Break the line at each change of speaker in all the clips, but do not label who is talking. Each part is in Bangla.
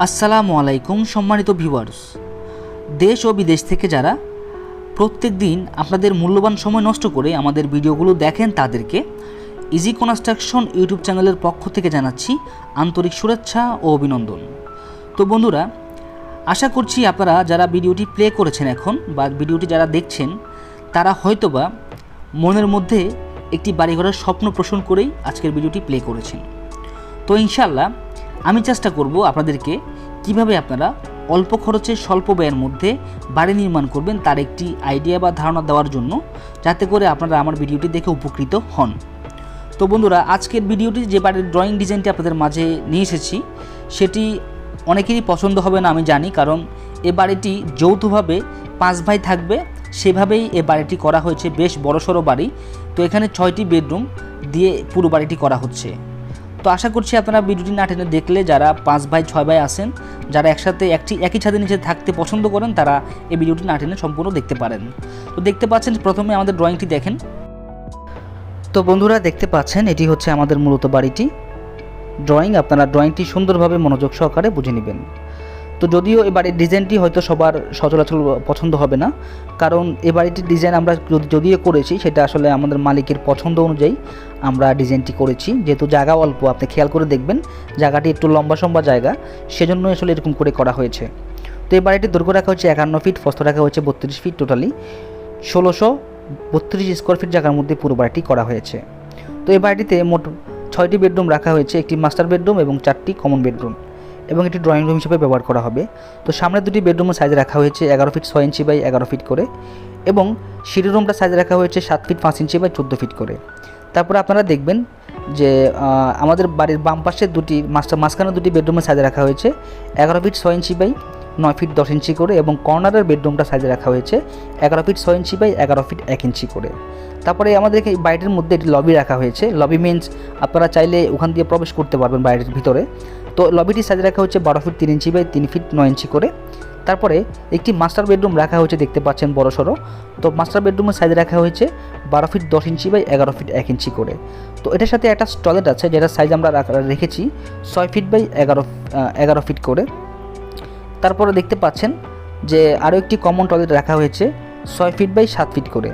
আসসালামু আলাইকুম সম্মানিত ভিউয়ার্স। দেশ ও বিদেশ থেকে যারা প্রত্যেক দিন আপনাদের মূল্যবান সময় নষ্ট করে আমাদের ভিডিওগুলো দেখেন তাদেরকে ইজি কনস্ট্রাকশন ইউটিউব চ্যানেলের পক্ষ থেকে জানাচ্ছি আন্তরিক শুভেচ্ছা ও অভিনন্দন। তো বন্ধুরা, আশা করছি আপনারা যারা ভিডিওটি প্লে করেছেন এখন বা ভিডিওটি যারা দেখছেন, তারা হয়তোবা মনের মধ্যে একটি বাড়িঘরের স্বপ্ন পোষণ করেই আজকের ভিডিওটি প্লে করেছেন। তো ইনশাল্লাহ আমি চেষ্টা করব আপনাদেরকে কীভাবে আপনারা অল্প খরচে স্বল্প ব্যয়ের মধ্যে বাড়ি নির্মাণ করবেন তার একটি আইডিয়া বা ধারণা দেওয়ার জন্য, যাতে করে আপনারা আমার ভিডিওটি দেখে উপকৃত হন। তো বন্ধুরা, আজকের ভিডিওটি যে বাড়ির ড্রয়িং ডিজাইনটি আপনাদের মাঝে নিয়ে এসেছি, সেটি অনেকেরই পছন্দ হবে না, আমি জানি, কারণ এ বাড়িটি যৌথভাবে পাঁচ ভাই থাকবে, সেভাবেই এ বাড়িটি করা হয়েছে, বেশ বড়সড় বাড়ি। তো এখানে ছয়টি বেডরুম দিয়ে পুরো বাড়িটি করা হচ্ছে। তো আশা করছি আপনারা ভিডিওটি না টেনে দেখলে যারা পাঁচ ভাই, ছয় ভাই আসেন যারা একসাথে একটি, একই ছাদের নিচে থাকতে পছন্দ করেন, তারা এই ভিডিওটি না টেনে সম্পূর্ণ দেখতে পারেন। তো দেখতে পাচ্ছেন, প্রথমে আমাদের ড্রয়িংটি দেখেন। তো বন্ধুরা, দেখতে পাচ্ছেন, এটি হচ্ছে আমাদের মূলত বাড়িটি। ড্রয়িং আপনারা ড্রয়িংটি সুন্দরভাবে মনোযোগ সহকারে বুঝে নেবেন। তো যদিও এ বাড়ির ডিজাইনটি হয়তো সবার সচরাচর পছন্দ হবে না, কারণ এ বাড়িটির ডিজাইন আমরা যদি- যদিও করেছি, সেটা আসলে আমাদের মালিকের পছন্দ অনুযায়ী আমরা ডিজাইনটি করেছি। যেহেতু জায়গা অল্প, আপনি খেয়াল করে দেখবেন, জায়গাটি একটু লম্বা সম্বা জায়গা, সেজন্য আসলে এরকম করে করা হয়েছে। তো এই বাড়িটির দৈর্ঘ্য রাখা হচ্ছে একান্ন ফিট, ফস্ত রাখা হচ্ছে বত্রিশ ফিট টোটালি। ষোলোশো বত্রিশ স্কোয়ার ফিট জায়গার মধ্যে পুরো বাড়িটি করা হয়েছে। তো এই বাড়িটিতে মোট ছয়টি বেডরুম রাখা হয়েছে, একটি মাস্টার বেডরুম এবং চারটি কমন বেডরুম। এবং একটি ড্রয়িং রুম হিসেবে ব্যবহার করা হবে। তো সামনের দুটি বেডরুমের সাইজ রাখা হয়েছে এগারো ফিট ছয় ইঞ্চি বাই এগারো ফিট করে এবং সিঁড়ি রুমটা সাইজ রাখা হয়েছে সাত ফিট পাঁচ ইঞ্চি বাই চোদ্দ ফিট করে। তারপরে আপনারা দেখবেন যে আমাদের বাড়ির বাম পাশে দুটি মাস্টার, মাঝখানে দুটি বেডরুমের সাইজ রাখা হয়েছে এগারো ফিট ছয় ইঞ্চি বাই নয় ফিট দশ ইঞ্চি করে এবং কর্নারের বেডরুমটা সাইজে রাখা হয়েছে এগারো ফিট ছয় ইঞ্চি বাই এগারো ফিট এক ইঞ্চি করে। তারপরে আমাদেরকে এই বাড়িটির মধ্যে একটি লবি রাখা হয়েছে। লবি মিনস আপনারা চাইলে ওখান দিয়ে প্রবেশ করতে পারবেন বাড়ির ভিতরে। তো লবিটির সাইজ রাখা হচ্ছে বারো ফিট তিন ইঞ্চি বাই তিন ফিট নয় ইঞ্চি করে। তারপরে একটি মাস্টার বেডরুম রাখা হয়েছে, দেখতে পাচ্ছেন বড় সড়ো। তো মাস্টার বেডরুমের সাইজ রাখা হয়েছে বারো ফিট দশ ইঞ্চি বাই এগারো ফিট এক ইঞ্চি করে। তো এটার সাথে একটা টয়লেট আছে যেটার সাইজ আমরা রাখা- রেখেছি ছয় ফিট বাই এগারো এগারো ফিট করে। তারপরে দেখতে পাচ্ছেন যে আরও একটি কমন টয়লেট রাখা হয়েছে ছয় ফিট বাই সাত ফিট করে।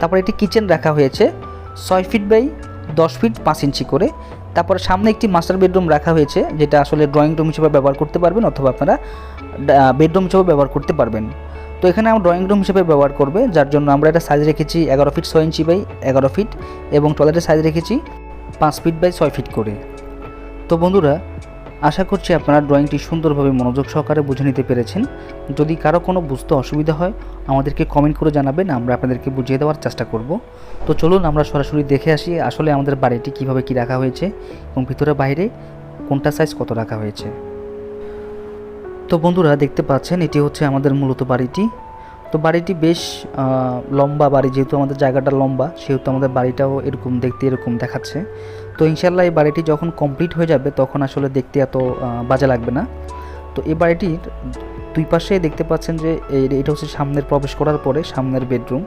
তারপরে একটি কিচেন রাখা হয়েছে ছয় ফিট বাই দশ ফিট পাঁচ ইঞ্চি করে। তারপরে সামনে একটি মাস্টার বেডরুম রাখা হয়েছে, যেটা আসলে ড্রয়িং রুম হিসেবে ব্যবহার করতে পারবেন অথবা আপনারা বেডরুম হিসেবে ব্যবহার করতে পারবেন। তো এখানে আমরা ড্রয়িং রুম হিসেবে ব্যবহার করবে, যার জন্য আমরা এটা সাইজ রেখেছি এগারো ফিট ছয় ইঞ্চি বাই এগারো ফিট এবং টয়লেটের সাইজ রেখেছি পাঁচ ফিট বাই ছয় ফিট করে। তো বন্ধুরা আশা করছি আপনারা ড্রয়িংটি সুন্দরভাবে মনোযোগ সহকারে বুঝে নিতে পেরেছেন। যদি কারও কোনো বুঝতে অসুবিধা হয়, আমাদেরকে কমেন্ট করে জানাবেন, আমরা আপনাদেরকে বুঝিয়ে দেওয়ার চেষ্টা করব। তো চলুন, আমরা সরাসরি দেখে আসি আসলে আমাদের বাড়িটি কীভাবে কি রাখা হয়েছে এবং ভিতরে বাইরে কোনটা সাইজ কত রাখা হয়েছে। তো বন্ধুরা, দেখতে পাচ্ছেন, এটি হচ্ছে আমাদের মূলত বাড়িটি। তো বাড়িটি বেশ লম্বা বাড়ি, যেহেতু আমাদের জায়গাটা লম্বা, সেহেতু আমাদের বাড়িটাও এরকম, দেখতে এরকম দেখাচ্ছে। তো ইনশাল্লাহ এই বাড়িটি যখন কমপ্লিট হয়ে যাবে, তখন আসলে দেখতে এত বাজে লাগবে না। তো এই বাড়িটির দুই পাশে দেখতে পাচ্ছেন যে এটা হচ্ছে সামনের প্রবেশ করার পরে সামনের বেডরুম।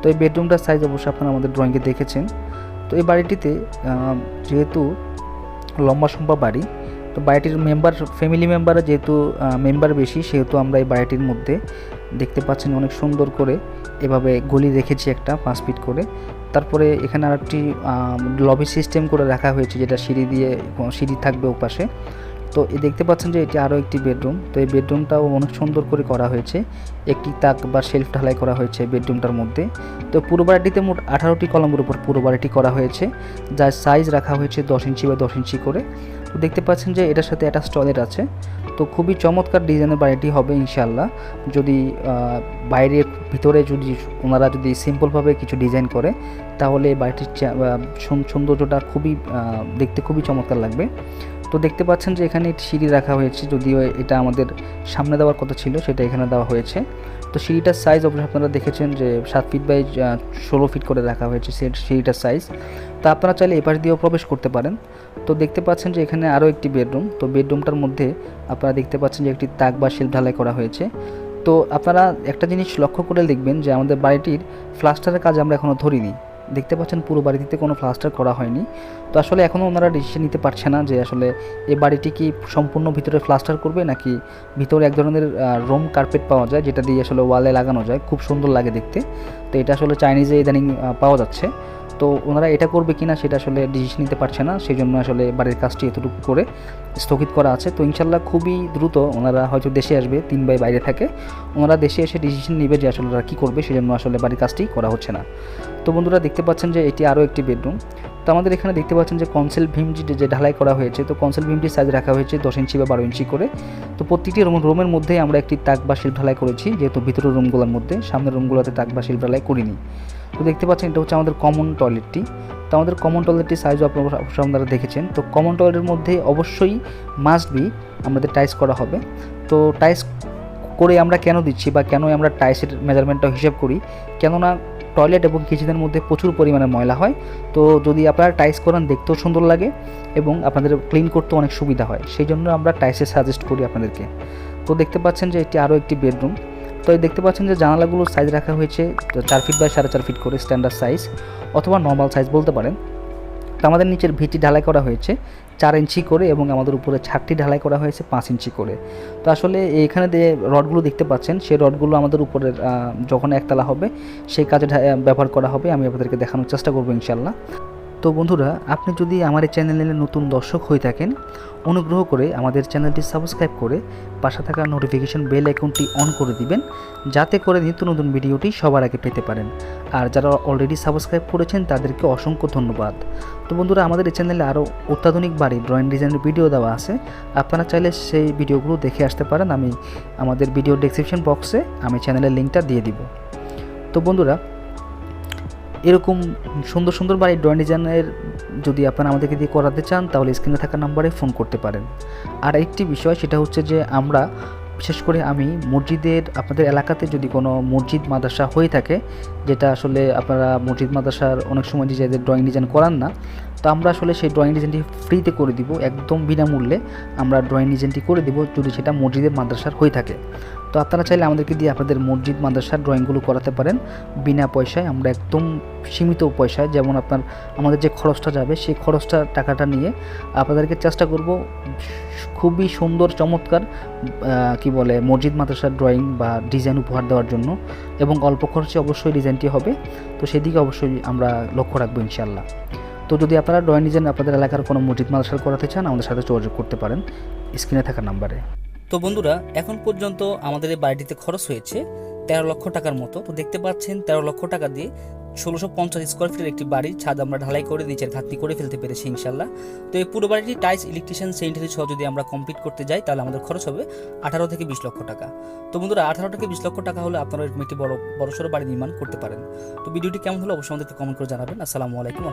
তো এই বেডরুমটার সাইজ অবশ্যই আপনারা আমাদের ড্রয়িংয়ে দেখেছেন। তো এই বাড়িটিতে যেহেতু লম্বা সম্পা বাড়ি তো বাড়িটির মেম্বার ফ্যামিলি মেম্বার যেহেতু মেম্বার বেশি, সেহেতু আমরা এই বাড়িটির মধ্যে দেখতে পাচ্ছেন অনেক সুন্দর করে এভাবে গলি রেখেছি একটা পাঁচ ফিট করে। তারপরে এখানে আর একটি লবি সিস্টেম করে রাখা হয়েছে, যেটা সিঁড়ি দিয়ে, সিঁড়ি থাকবে ওপাশে। তো এই দেখতে পাচ্ছেন যে এটি আরও একটি বেডরুম তো এই বেডরুমটাও অনেক সুন্দর করে করা হয়েছে। একটি তাক বা শেলফ ঢালাই করা হয়েছে বেডরুমটার মধ্যে। তো পুরো বাড়িটিতে মোট আঠারোটি কলমের উপর পুরো বাড়িটি করা হয়েছে। যার সাইজ রাখা হয়েছে দশ ইঞ্চি বা দশ ইঞ্চি করে। তো দেখতে পাচ্ছেন যে এটার সাথে একটা টয়লেট আছে। তো খুবই চমৎকার ডিজাইনের বাড়িটি হবে ইনশাল্লাহ যদি বাইরে ভিতরে যদি ওনারা যদি সিম্পলভাবে কিছু ডিজাইন করে, তাহলে বাড়িটির সৌন্দর্যটা খুবই দেখতে খুবই চমৎকার লাগবে। তো দেখতে পাচ্ছেন যে এখানে সিঁড়ি রাখা হয়েছে, যদিও এটা আমাদের সামনে দেওয়ার কথা ছিল, সেটা এখানে দেওয়া হয়েছে। তো সিঁড়িটার সাইজ অবশ্যই আপনারা দেখেছেন যে সাত ফিট বাই ষোলো ফিট করে রাখা হয়েছে সিঁড়িটার সাইজ তা আপনারা চাইলে এপাশ দিয়েও প্রবেশ করতে পারেন। তো দেখতে পাচ্ছেন যে এখানে আরও একটি বেডরুম তো বেডরুমটার মধ্যে আপনারা দেখতে পাচ্ছেন যে একটি তাক বা শিল্প ঢালাই করা হয়েছে। তো আপনারা একটা জিনিস লক্ষ্য করে দেখবেন যে আমাদের বাড়িটির ফ্লাস্টারের কাজ আমরা এখনও ধরিনি। দেখতে পাচ্ছেন পুরো বাড়িটিতে কোনো প্লাস্টার করা হয়নি। তো আসলে এখনও ওনারা ডিসিশন নিতে পারছে না যে আসলে এই বাড়িটি কি সম্পূর্ণ ভিতরে প্লাস্টার করবে নাকি ভিতরে এক ধরনের রোম কার্পেট পাওয়া যায় যেটা দিয়ে আসলে ওয়ালে লাগানো যায়। খুব সুন্দর লাগে দেখতে। তো এটা আসলে চাইনিজে ইদানিং পাওয়া যাচ্ছে। তো ওনারা এটা করবে কিনা সেটা আসলে ডিসিশন নিতে পারছে না সেই জন্য আসলে বাড়ির কাজটি এতটুকু করে স্থগিত করা আছে। তো ইনশাল্লাহ খুবই দ্রুত ওনারা হয়তো দেশে আসবে, তিন ভাই বাইরে থাকে, ওনারা দেশে এসে ডিসিশন নেবে যে আসলে ওরা কী করবে, সেজন্য আসলে বাড়ির কাজটি করা হচ্ছে না। তো বন্ধুরা দেখতে পাচ্ছেন যে এটি আরও একটি বেডরুম তো আমাদের এখানে দেখতে পাচ্ছেন যে কনসেল ভীমটি যে ঢালাই করা হয়েছে, তো কনসেল ভিমটির সাইজ রাখা হয়েছে দশ ইঞ্চি বা বারো ইঞ্চি করে। তো প্রতিটি রুম রুমের মধ্যেই আমরা একটি তাক বা শিল্প ঢালাই করেছি, যেহেতু ভিতরের রুমগুলোর মধ্যে, সামনের রুমগুলোতে তাক বা শিল্প ঢালাই করিনি। তো দেখতে পাচ্ছেন, এটা হচ্ছে আমাদের কমন টয়লেটটি তো আমাদের কমন টয়লেটটির সাইজও আপনারা আপনারা দেখেছেন। তো কমন টয়লেটের মধ্যে অবশ্যই মাস্ট বি আমাদের টাইস করা হবে। তো টাইস করে আমরা কেন দিচ্ছি বা কেন আমরা টাইসের মেজারমেন্টটা হিসেব করি? কেননা টয়লেট এবং কিচেনের মধ্যে প্রচুর পরিমাণে ময়লা হয়। তো যদি আপনারা টাইস করান, দেখতেও সুন্দর লাগে এবং আপনাদের ক্লিন করতেও অনেক সুবিধা হয়। সেই জন্য আমরা টাইসে সাজেস্ট করি আপনাদেরকে। তো দেখতে পাচ্ছেন যে এটি আরও একটি বেডরুম তো দেখতে পাচ্ছেন যে জানালাগুলোর সাইজ রাখা হয়েছে চার ফিট বাই সাড়ে চার ফিট করে স্ট্যান্ডার্ড সাইজ অথবা নর্মাল সাইজ বলতে পারেন। তো আমাদের নিচের ভিটি ঢালাই করা হয়েছে, চার ইঞ্চি করে এবং আমাদের উপরে ছাদটি ঢালাই করা হয়েছে পাঁচ ইঞ্চি করে। তো আসলে এখানে যে রডগুলো দেখতে পাচ্ছেন, সেই রডগুলো আমাদের উপরের যখন একতলা হবে, সেই কাজে ব্যবহার করা হবে। আমি আপনাদেরকে দেখানোর চেষ্টা করব ইনশাল্লাহ তো বন্ধুরা, আপনি যদি আমার এই চ্যানেলে নতুন দর্শক হয়ে থাকেন, অনুগ্রহ করে আমাদের চ্যানেলটি সাবস্ক্রাইব করে পাশে থাকা নোটিফিকেশন বেল আইকনটি অন করে দিবেন, যাতে করে নিত্য নতুন ভিডিওটি সবার আগে পেতে পারেন। আর যারা অলরেডি সাবস্ক্রাইব করেছেন, তাদেরকে অসংখ্য ধন্যবাদ। তো বন্ধুরা, আমাদের এই চ্যানেলে আরও অত্যাধুনিক বাড়ি ড্রয়িং ডিজাইনের ভিডিও দেওয়া আছে। আপনারা চাইলে সেই ভিডিওগুলো দেখে আসতে পারেন। আমি আমাদের ভিডিও ডেসক্রিপশন বক্সে আমি চ্যানেলের লিঙ্কটা দিয়ে দিব। তো বন্ধুরা এরকম সুন্দর সুন্দর বাড়ির ড্রয়িং ডিজাইনের যদি আপনারা আমাদেরকে দিয়ে করাতে চান, তাহলে স্ক্রিনে থাকা নাম্বারে ফোন করতে পারেন। আর একটি বিষয়, সেটা হচ্ছে যে আমরা, বিশেষ করে আমি, মসজিদের, আপনাদের এলাকাতে যদি কোনো মসজিদ, মাদ্রাসা হয়ে থাকে, যেটা আসলে আপনারা মসজিদ, মাদ্রাসার অনেক সময় নিজেদের ড্রয়িং ডিজাইন করান না, তো আমরা আসলে সেই ড্রয়িং ডিজাইনটি ফ্রিতে করে দিব, একদম বিনামূল্যে। আমরা ড্রয়িং ডিজাইনটি করে দিব যদি সেটা মসজিদের, মাদ্রাসার হয়ে থাকে। তো আপনারা চাইলে আমাদেরকে দিয়ে আপনাদের মসজিদ, মাদ্রাসার ড্রয়িংগুলো করাতে পারেন। বিনা পয়সায় আমরা একদম সীমিত পয়সায়, যেমন আপনার আমাদের যে খরচটা যাবে, সেই খরচটা, টাকাটা নিয়ে আপনাদেরকে চেষ্টা করব খুবই সুন্দর, চমৎকার কি বলে, মসজিদ, মাদ্রাসার ড্রয়িং বা ডিজাইন উপহার দেওয়ার জন্য। এবং অল্প খরচে অবশ্যই ডিজাইনটি হবে। তো সেদিকে অবশ্যই আমরা লক্ষ্য রাখব ইনশাল্লাহ তো যদি আপনারা ড্রয়িং ডিজাইন আপনাদের এলাকার কোনো মসজিদ মাদ্রাসার করাতে চান, আমাদের সাথে যোগাযোগ করতে পারেন। স্ক্রিনে থাকা নাম্বারে। তো বন্ধুরা, এখন পর্যন্ত আমাদের এই বাড়িটিতে খরচ হয়েছে তেরো লক্ষ টাকার মতো। তো দেখতে পাচ্ছেন, তেরো লক্ষ টাকা দিয়ে ষোলোশো পঞ্চাশ স্কোয়ার ফিটের একটি বাড়ির ছাদ আমরা ঢালাই করে, নিচের ঘাটতি করে ফেলতে পেরেছি ইনশাল্লাহ তো এই পুরো বাড়িটি টাইস ইলেকট্রিশিয়ান সেন্টারি সহ যদি আমরা কমপ্লিট করতে যাই, তাহলে আমাদের খরচ হবে আঠারো থেকে বিশ লক্ষ টাকা। তো বন্ধুরা, আঠারো থেকে বিশ লক্ষ টাকা হলে আপনারা এরকম একটি বড়, বড়সড় বাড়ি নির্মাণ করতে পারেন। তো ভিডিওটি কেমন হলো অবশ্যই আমাদেরকে কমেন্ট করে জানাবেন। আসসালামু আলাইকুম।